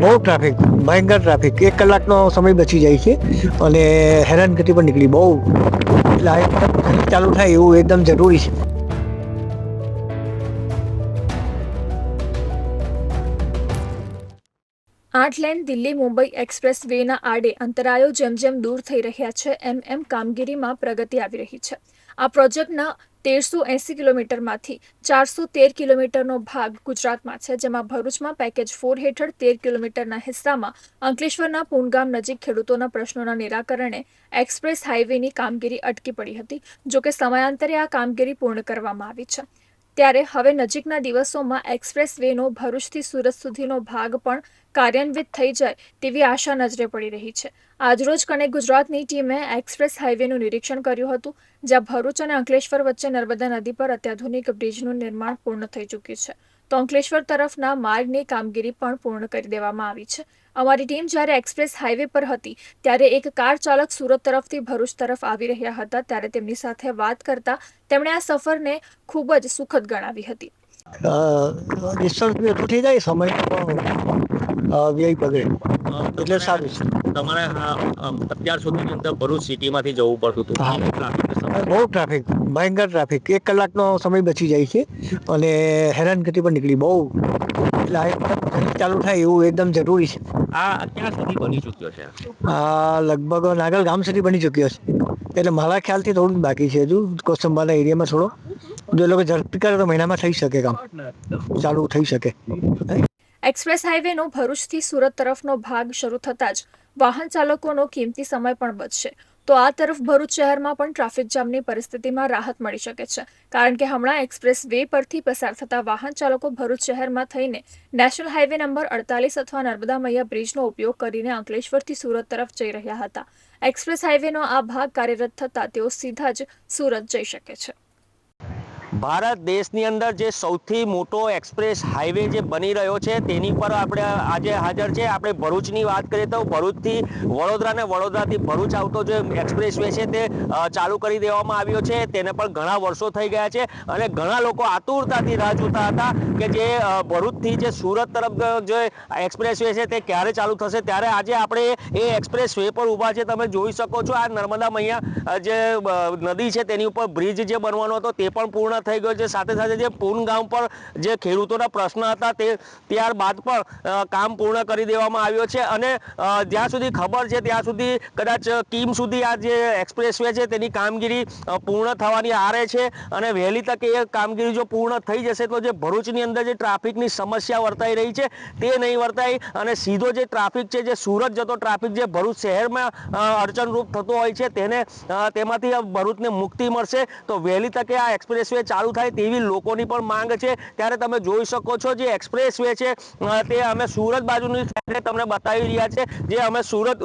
બહુ ટ્રાફિક ભયંકર ટ્રાફિક એક કલાકનો સમય બચી જાય છે અને હેરાનગતિ પણ નીકળી. બહુ. એટલે ચાલુ થાય એવું એકદમ જરૂરી છે. આઠ લેન દિલ્હી મુંબઈ એક્સપ્રેસ વેના આડે અંતરાયો જેમ જેમ દૂર થઈ રહ્યા છે, એમ એમ કામગીરીમાં પ્રગતિ આવી રહી છે. આ પ્રોજેક્ટના તેરસો એંસી કિલોમીટરમાંથી ચારસો તેર કિલોમીટરનો ભાગ ગુજરાતમાં છે, જેમાં ભરૂચમાં પેકેજ ફોર હેઠળ તેર કિલોમીટરના હિસ્સામાં અંકલેશ્વરના પૂનગામ નજીક ખેડૂતોના પ્રશ્નોના નિરાકરણે એક્સપ્રેસ હાઇવેની કામગીરી અટકી પડી હતી, જોકે સમયાંતરે આ કામગીરી પૂર્ણ કરવામાં આવી છે. ત્યારે હવે નજીકના દિવસોમાં એક્સપ્રેસ વેનો ભરૂચથી સુરત સુધીનો ભાગ પણ કાર્યાન્વિત થઈ જાય તેવી આશા નજરે પડી રહી છે. આજરોજ કનેક્ટ ગુજરાતની ટીમે એક્સપ્રેસ હાઈવેનું નિરીક્ષણ કર્યું હતું, જ્યાં ભરૂચ અને અંકલેશ્વર વચ્ચે નર્મદા નદી પર અત્યાધુનિક બ્રિજનું નિર્માણ પૂર્ણ થઈ ચૂક્યું છે. અંકલેશ્વર તરફના માર્ગની કામગીરી પણ પૂર્ણ કરી દેવામાં આવી છે. અમારી ટીમ જ્યારે એક્સપ્રેસ હાઈવે પર હતી, ત્યારે એક કાર ચાલક સુરત તરફથી ભરૂચ તરફ આવી રહ્યા હતા. ત્યારે તેમની સાથે વાત કરતા તેમણે આ સફરને ખૂબ જ સુખદ ગણાવી હતી. ડિસ્ટન્સ બી થઈ જાય સમય પણ વ્યય બગડે. એટલે સારું છે. તમારે અત્યાર સુધીની અંદર ભરૂચ સિટીમાંથી જવું પડતું હતું? બહુ ટ્રાફિક ભયંકર ટ્રાફિક એક કલાકનો સમય બચી જાય છે અને હેરાનગતિ પણ નીકળી. બહુ. એટલે આ ચાલુ થાય એવું એકદમ જરૂરી છે. આ ક્યાં સુધી બની ચૂક્યો છે? આ લગભગ નાગલ ગામ સુધી બની ચૂક્યો છે. એટલે મારા ખ્યાલથી થોડું બાકી છે હજુ. કોસંબાના એરિયામાં થોડો જો લોકો ઝડપી કરે તો મહિનામાં થઈ શકે કામ. ચાલુ થઈ શકે. એક્સપ્રેસ હાઈવેનો ભરૂચથી સુરત તરફનો ભાગ શરૂ થતાં જ વાહન ચાલકોનો કિંમતી સમય પણ બચશે. તો આ તરફ ભરૂચ શહેરમાં પણ ટ્રાફિક જામની પરિસ્થિતિમાં રાહત મળી શકે છે. કારણ કે હમણાં એક્સપ્રેસ વે પરથી પસાર થતા વાહન ચાલકો ભરૂચ શહેરમાં થઈને નેશનલ હાઈવે નંબર અડતાલીસ અથવા નર્મદા મૈયા બ્રિજનો ઉપયોગ કરીને અંકલેશ્વરથી સુરત તરફ જઈ રહ્યા હતા. એક્સપ્રેસ હાઈવેનો આ ભાગ કાર્યરત થતાં તેઓ સીધા જ સુરત જઈ શકે છે. ભારત દેશની અંદર જે સૌથી મોટો એક્સપ્રેસ હાઈવે જે બની રહ્યો છે, તેની પર આપણે આજે હાજર છે. આપણે ભરૂચની વાત કરીએ તો ભરૂચથી વડોદરા ને વડોદરાથી ભરૂચ આવતો જે એક્સપ્રેસ વે છે, તે ચાલુ કરી દેવામાં આવ્યો છે. તેને પણ ઘણા વર્ષો થઈ ગયા છે અને ઘણા લોકો આતુરતાથી રાહ જોતા હતા કે જે ભરૂચથી જે સુરત તરફ જે એક્સપ્રેસ વે છે, તે ક્યારે ચાલુ થશે? ત્યારે આજે આપણે એ એક્સપ્રેસ વે પર ઊભા છે, તમે જોઈ શકો છો. આ નર્મદા મૈયા જે નદી છે, તેની ઉપર બ્રિજ જે બનવાનો હતો, તે પણ પૂર્ણ થઈ ગયો છે. સાથે સાથે જે પૂન ગામ પર જે ખેડૂતોના પ્રશ્ન હતા તે ત્યારબાદ પણ કામ પૂર્ણ કરી દેવામાં આવ્યો છે. અને જ્યાં સુધી ખબર છે, ત્યાં સુધી કદાચ કીમ સુધી આ જે એક્સપ્રેસ છે તેની કામગીરી પૂર્ણ થવાની આરે છે. અને વહેલી તકે એ કામગીરી જો પૂર્ણ થઈ જશે તો જે ભરૂચની અંદર જે ટ્રાફિકની સમસ્યા વર્તાઈ રહી છે તે નહીં વર્તાય. અને સીધો જે ટ્રાફિક છે, જે સુરત જતો ટ્રાફિક જે ભરૂચ શહેરમાં અડચણરૂપ થતો હોય છે, તેને તેમાંથી ભરૂચને મુક્તિ મળશે. તો વહેલી તકે આ એક્સપ્રેસ ચાલુ થાય તેવી લોકોની પણ માંગ છે. ત્યારે તમે જોઈ શકો છો જે એક્સપ્રેસ વે છે તે અમે સુરત બાજુની તમને બતાવી રહ્યા છે. જે અમે સુરત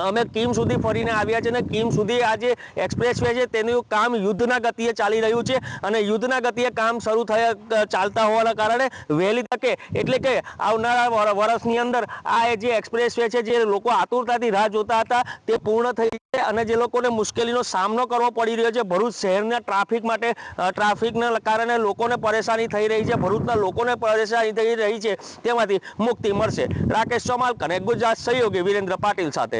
અમ, કિમ સુધી ફરીને આવ્યા છે અને કીમ સુધી આ જે એક્સપ્રેસ વે છે તેનું કામ યુદ્ધના ગતિએ ચાલી રહ્યું છે અને યુદ્ધના ગતિએ કામ શરૂ થયા ચાલતા હોવાના કારણે વહેલી તકે એટલે કે આવનારા વર્ષની અંદર આ જે એક્સપ્રેસ વે છે જે લોકો આતુરતાથી રાહ જોતા હતા તે પૂર્ણ થઈ છે અને જે લોકોને મુશ્કેલીનો સામનો કરવો પડી રહ્યો છે. ભરૂચ શહેરના ટ્રાફિક માટે ટ્રાફિકના કારણે લોકોને પરેશાની થઈ રહી છે. ભરૂચના લોકોને પરેશાની થઈ રહી છે. તેમાંથી મુક્તિ મળશે. રાકેશ ચોમાલ કનેક્ટ ગુજરાત સહયોગી વિરેન્દ્ર પાટીલ સાથે